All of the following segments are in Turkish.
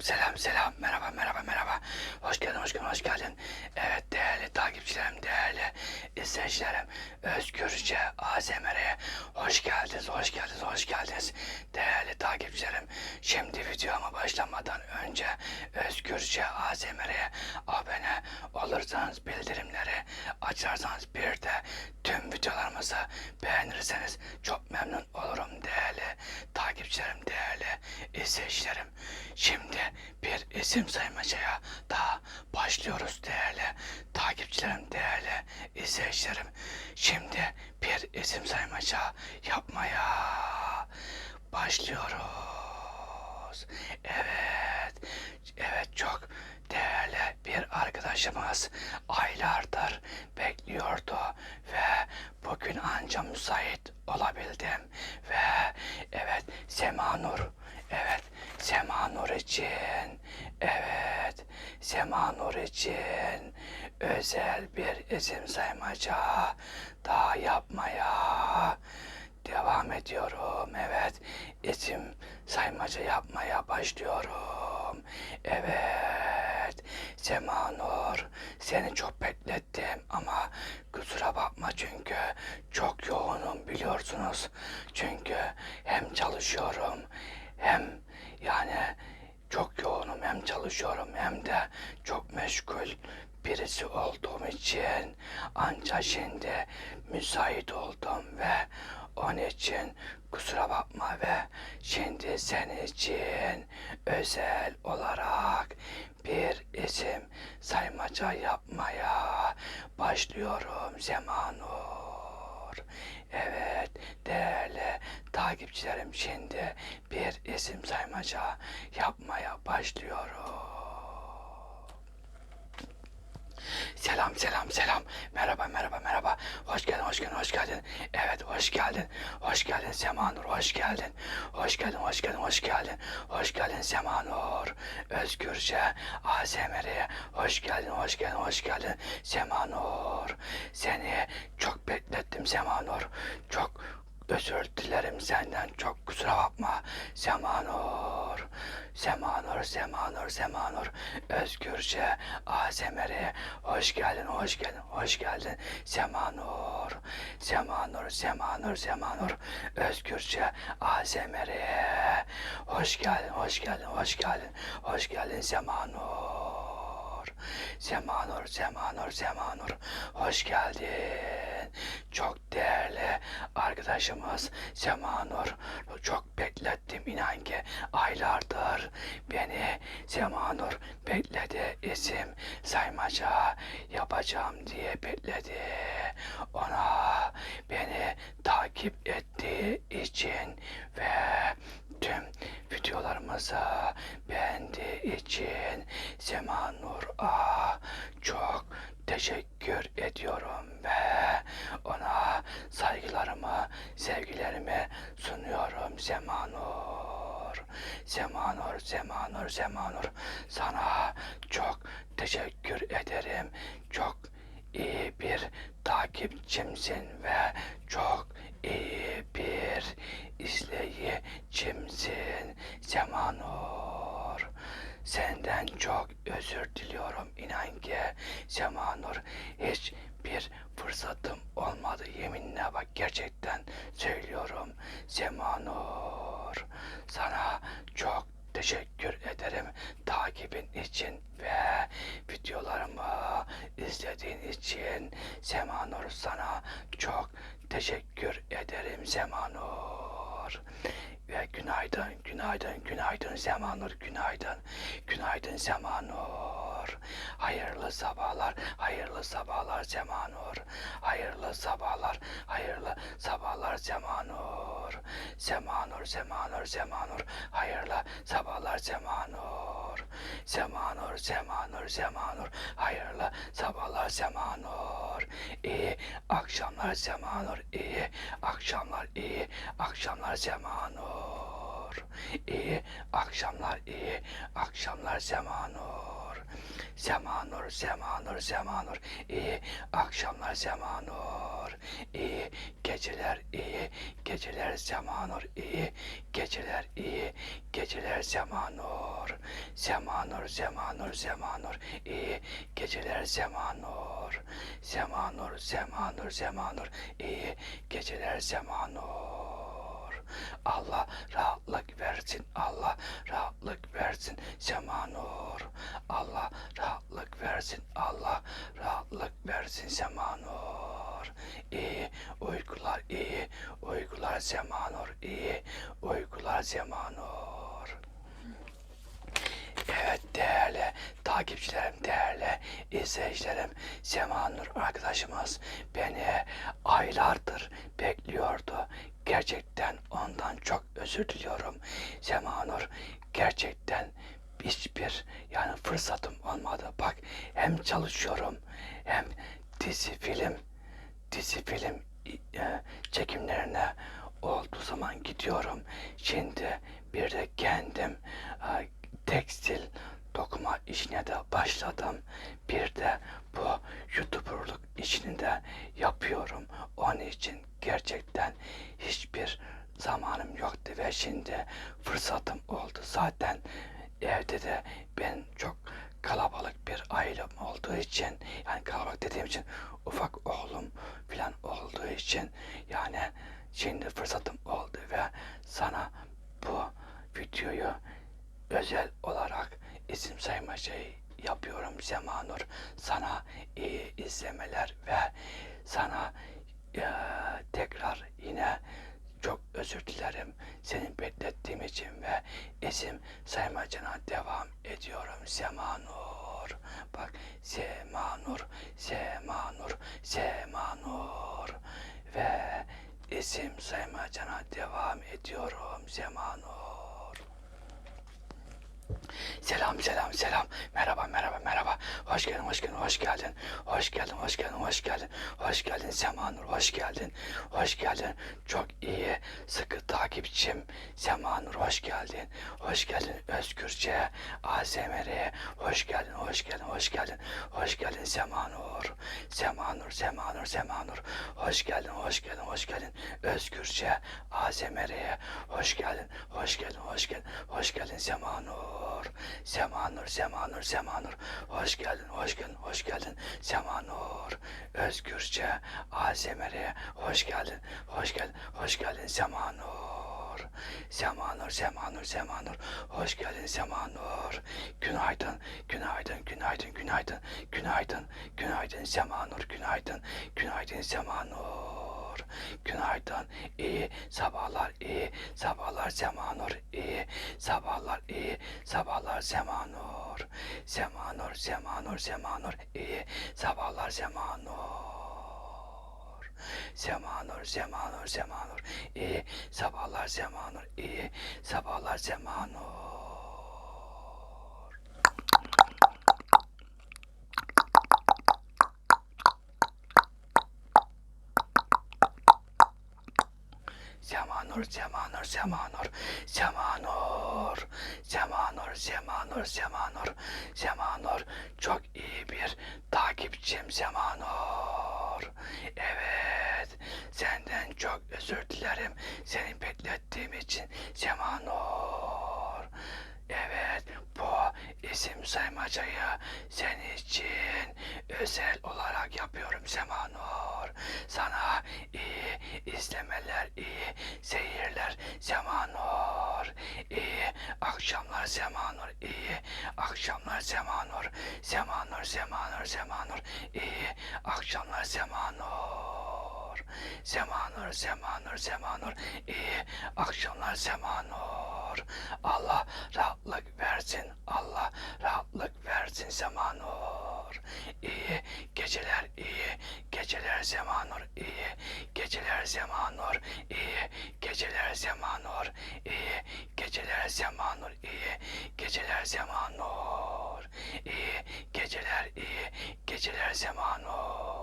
Selam selam selam. Merhaba merhaba merhaba. Hoş geldin hoş geldin hoş geldin. Evet değerli takipçilerim değerli izleyicilerim Özgürce ASMR'e hoş geldiniz hoş geldiniz hoş geldiniz. Değerli takipçilerim şimdi videoma başlamadan önce Özgürce ASMR'e abone olursanız bildirimleri açarsanız bir de tüm videolarımızı beğenirseniz çok memnun olurum değerli takipçilerim izleyicilerim. Şimdi bir isim saymacaya daha başlıyoruz değerli takipçilerim, değerli izleyicilerim. Şimdi bir isim saymaca yapmaya başlıyoruz. Evet, evet çok değerli bir arkadaşımız aylardır bekliyordu ve bugün anca müsait olabildim ve evet Sema Nur evet Sema Nur için evet Sema Nur için özel bir isim saymaca daha yapmaya devam ediyorum. Evet, isim saymaca yapmaya başlıyorum. Evet, Semanur, seni çok beklettim ama kusura bakma çünkü çok yoğunum biliyorsunuz. Çünkü hem çalışıyorum hem yani çok yoğunum hem çalışıyorum hem de çok meşgul birisi olduğum için ancak şimdi müsait oldum ve onun için kusura bakma ve şimdi senin için özel olarak bir isim saymaca yapmaya başlıyorum Zemanur. Evet takipçilerim şimdi bir isim saymaca yapmaya başlıyorum. Selam selam selam. Merhaba merhaba merhaba. Hoş geldin hoş geldin hoş geldin. Evet hoş geldin. Hoş geldin Semanur hoş geldin. Hoş geldin hoş geldin hoş geldin. Hoş geldin Semanur. Özgürce ASMR'ye hoş geldin hoş geldin hoş geldin Semanur. Seni çok beklettim Semanur. Çok özür dilerim senden çok kusura bakma Semanur. Semanur, Semanur, Semanur. Özgürce ASMR'e hoş geldin, hoş geldin, hoş geldin. Semanur, Semanur, Semanur, Semanur. Özgürce ASMR'e hoş geldin, hoş geldin, hoş geldin, hoş geldin Semanur. Semanur, Semanur, Semanur. Hoş geldin. Arkadaşımız Semanur. Çok beklettim inan ki aylardır beni Semanur bekledi isim saymaca yapacağım diye bekledi. Ona beni takip ettiği için ve tüm videolarımızı beğendiği için Semanur A çok teşekkür ediyorum ve sevgilerimi sunuyorum Semanur. Semanur, Semanur, Semanur. Sana çok teşekkür ederim. Çok iyi bir takipçimsin ve çok iyi bir izleyicimsin Semanur. Senden çok özür diliyorum inan ki Semanur hiç bir fırsatım olmadı yeminle bak gerçekten söylüyorum Semanur sana çok teşekkür ederim takibin için ve videolarımı izlediğin için Semanur sana çok teşekkür ederim Semanur. Ve günaydın, günaydın, günaydın Semanur, günaydın, günaydın Semanur. Hayırlı sabahlar, hayırlı sabahlar Semanur. Hayırlı sabahlar, hayırlı sabahlar Semanur. Semanur, Semanur, Semanur. Hayırlı sabahlar Semanur. Semanur, Semanur, Semanur. Hayırlı sabahlar Semanur. İyi akşamlar Semanur, iyi akşamlar, iyi akşamlar Semanur. İyi akşamlar, iyi akşamlar Semanur. Semanur, Semanur, Semanur. İyi akşamlar Semanur. İyi geceler. iyi, geceler Semanur iyi, geceler iyi, geceler Semanur, Semanur, Semanur, Semanur iyi, geceler Semanur, Semanur, Semanur, Semanur iyi, geceler Semanur. Allah rahatlık versin, Allah rahatlık versin Semanur. Allah rahatlık versin, Allah rahatlık versin Semanur. İyi uykular, iyi uykular Semanur, iyi uykular Semanur. Evet değerli takipçilerim, değerli izleyicilerim, Semanur arkadaşımız beni aylardır bekliyordu. Gerçekten ondan çok özür diliyorum. Semanur gerçekten hiçbir yani fırsatım olmadı. Bak hem çalışıyorum hem dizi film dizi film e, çekimlerine olduğu zaman gidiyorum. Şimdi bir de kendim e, tekstil dokuma işine de başladım. Bir de bu youtuberluk işini de yapıyorum. Onun için gerçekten hiçbir zamanım yoktu ve şimdi fırsatım oldu. Zaten evde de ben çok kalabalık bir ailem olduğu için yani kalabalık dediğim için ufak oğlum falan olduğu için yani şimdi fırsatım oldu ve sana bu videoyu özel olarak isim sayma şey yapıyorum Zemanur. Sana iyi izlemeler ve sana e, tekrar yine çok özür dilerim seni beklettiğim için ve isim saymacına devam ediyorum Semanur. Bak Semanur, Semanur, Semanur ve isim saymacına devam ediyorum Semanur. Selam selam selam. Merhaba merhaba merhaba. Hoş geldin hoş geldin hoş geldin. Hoş geldin hoş geldin hoş geldin. Hoş geldin Semanur hoş geldin. Hoş geldin. Çok iyi sıkı takipçim Semanur hoş geldin. Hoş geldin Özgürce ASMR'e. Hoş geldin hoş geldin hoş geldin. Hoş geldin Semanur. Semanur Semanur Semanur. Hoş geldin hoş geldin hoş geldin. Özgürce ASMR'e. Hoş geldin hoş geldin hoş geldin. Hoş geldin Semanur. Semanur, Semanur, Semanur. Hoş geldin, hoş geldin, hoş geldin. Semanur. Özgürce, ASMR'e hoş geldin, hoş geldin, hoş geldin Semanur. Semanur, Semanur, Semanur. Hoş geldin Semanur. Günaydın, günaydın, günaydın, günaydın, günaydın, günaydın Semanur, günaydın, günaydın Semanur. Günaydın, iyi sabahlar, iyi sabahlar Semanur, iyi sabahlar, iyi sabahlar Semanur. Semanur, Semanur, Semanur, iyi sabahlar Semanur. Semanur, Semanur, Semanur, iyi sabahlar Semanur, iyi sabahlar Semanur. Semanur, Semanur, Semanur, Semanur, Semanur, Semanur, Semanur, Semanur. Çok iyi bir takipçim Semanur. Evet, senden çok özür dilerim seni beklettiğim için Semanur. Evet, bu isim saymacayı senin için özel olarak yapıyorum Semanur. Sana iyi izlemeler, iyi seyirler Semanur. İyi akşamlar Semanur, iyi akşamlar Semanur. Semanur, Semanur, Semanur. İyi akşamlar Semanur. Semanur, Semanur, Semanur. İyi akşamlar Semanur. Allah rahatlık versin. Allah rahatlık versin Semanur. İyi geceler, iyi geceler Semanur. İyi geceler Semanur. İyi geceler Semanur. İyi geceler Semanur. İyi geceler Semanur. İyi geceler, iyi geceler Semanur.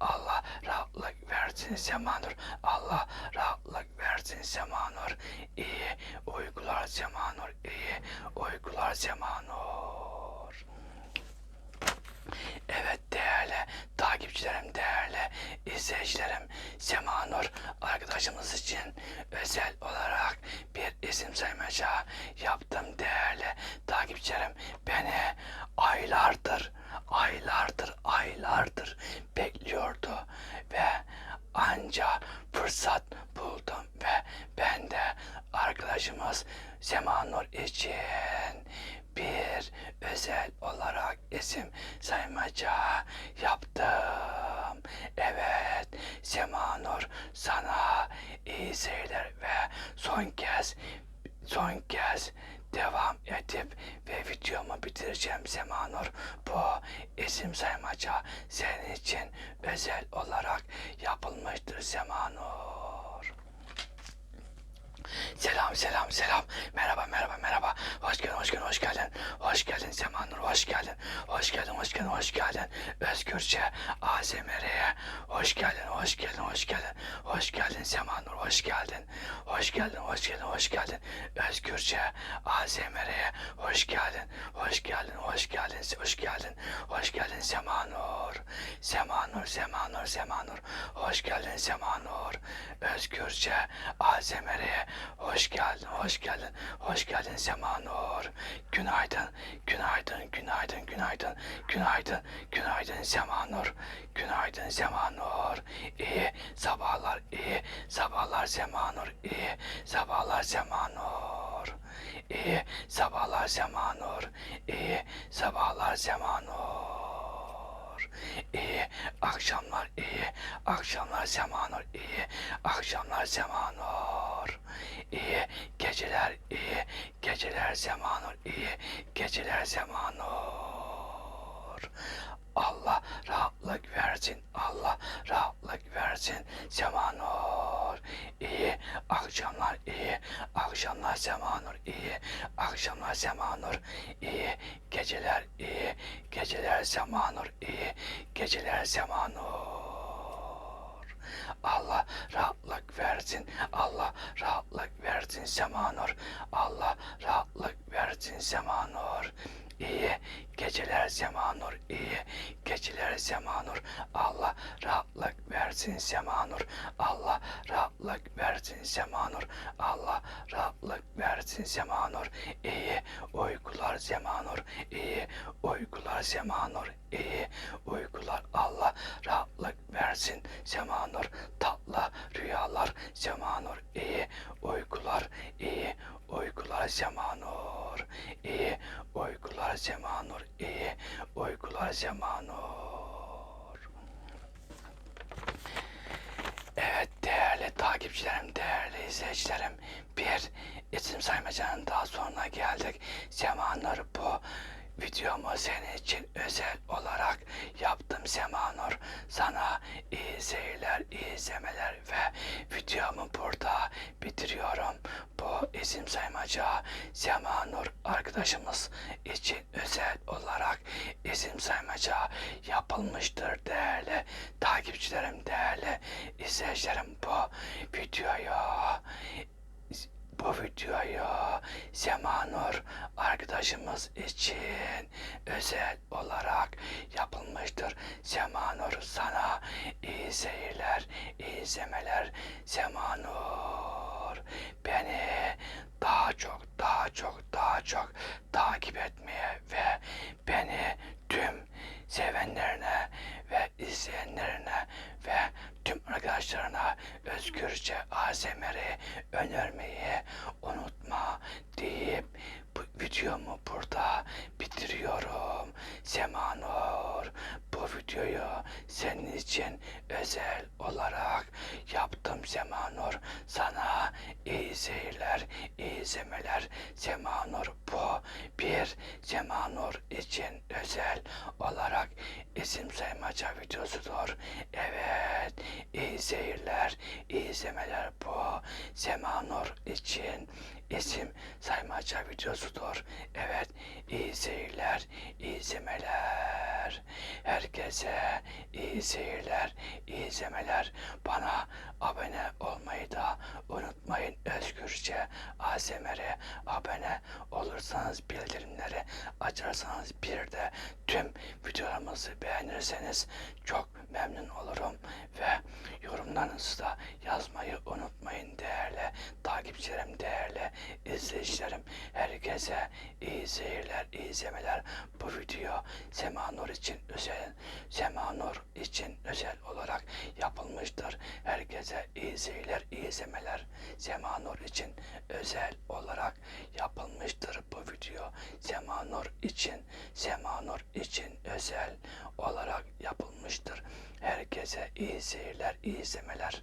Allah rahatlık versin Semanur. Allah versin Semanur. İyi uykular Semanur. İyi uykular Semanur. Evet değerli takipçilerim, değerli izleyicilerim. Semanur arkadaşımız için özel olarak bir isim saymaca yaptım değerli takipçilerim. Beni aylardır, aylardır, aylardır bekliyordu ve anca fırsat buldum ve ben de arkadaşımız Semanur için bir özel olarak isim saymaca yaptım. Evet Semanur sana iyi seyirler ve son kez son kez devam edip ve videomu bitireceğim Semanur. Bu isim saymaca senin için özel olarak yapılmıştır Semanur. Selam selam selam. Merhaba merhaba merhaba. Hoş geldin hoş geldin hoş geldin. Hoş geldin Semanur hoş geldin. Hoş geldin hoş geldin hoş geldin. Özgürce ASMR'ye hoş geldin hoş geldin hoş geldin. Hoş geldin Semanur hoş geldin. Hoş geldin hoş geldin hoş geldin. Özgürce ASMR'ye hoş geldin. Hoş geldin hoş geldin hoş geldin. Hoş geldin Semanur. Semanur Semanur Semanur. Hoş geldin Semanur. Özgürce ASMR'ye hoş geldin, hoş geldin, hoş geldin Semanur. Günaydın, günaydın, günaydın, günaydın, günaydın, günaydın Semanur. Günaydın Semanur. İyi sabahlar, iyi sabahlar Semanur, iyi sabahlar Semanur. İyi sabahlar Semanur, iyi sabahlar Semanur. İyi akşamlar, iyi akşamlar Semanur, iyi akşamlar Semanur. İyi geceler, iyi geceler Semanur, iyi geceler Semanur. Allah rahatlık versin, Allah rahatlık versin Semanur. İyi akşamlar, iyi akşamlar Semanur, iyi akşamlar Semanur. İyi geceler, iyi geceler Semanur, iyi geceler Semanur. Allah rahatlık versin. Allah rahatlık versin Semanur. Allah rahatlık versin Semanur. İyi geceler Semanur. iyi geceler Semanur. Allah rahatlık versin Semanur. Allah rahatlık versin Semanur. Allah rahatlık versin Semanur. İyi uykular Semanur. iyi uykular Semanur. iyi uykular Allah rahatlık versin Semanur. Tatlı rüyalar Semanur. iyi uykular. iyi uykular Semanur. iyi uykular Semanur. iyi uykular Semanur. Evet değerli takipçilerim, değerli izleyicilerim. Bir isim saymacanın daha sonuna geldik. Semanur videomu senin için özel olarak yaptım Semanur. Sana iyi seyirler, iyi izlemeler ve videomu burada bitiriyorum. Bu isim saymaca Semanur arkadaşımız için özel olarak isim saymaca yapılmıştır değerli takipçilerim, değerli izleyicilerim. Bu videoyu bu videoyu Semanur arkadaşımız için özel olarak yapılmıştır. Semanur sana iyi seyirler, iyi izlemeler. Semanur beni daha çok, daha çok, daha çok takip etmeye ve beni tüm sevenlerine ve izleyenlerine ve tüm arkadaşlarına özgürce ASMR'i önermeyi unutma deyip bu videomu burada bitiriyorum. Semanur bu videoyu senin için özel olarak yaptım Semanur. Sana iyi seyirler, iyi izlemeler. Semanur bu bir Semanur için özel olarak isim saymaca videosudur. Evet, iyi seyirler, iyi izlemeler bu Semanur için isim saymaca videosudur. Evet, iyi seyirler, iyi izlemeler. Herkese iyi seyirler, iyi izlemeler. Bana abone olmayı da unutmayın. Özgürce ASMR'e abone olursanız bildirimleri açarsanız bir de tüm videolarımızı beğen beğenirseniz çok memnun olurum ve yorumlarınızı da yazmayı unutmayın değerli takipçilerim, izleyicilerim. Herkese iyi seyirler, iyi izlemeler. Bu video Sema Nur için özel, Sema Nur için özel olarak yapılmıştır. Herkese iyi seyirler, iyi izlemeler. Sema Nur için özel olarak yapılmıştır bu video. Sema Nur için, Sema Nur için özel olarak yapılmıştır. Herkese iyi seyirler, iyi izlemeler.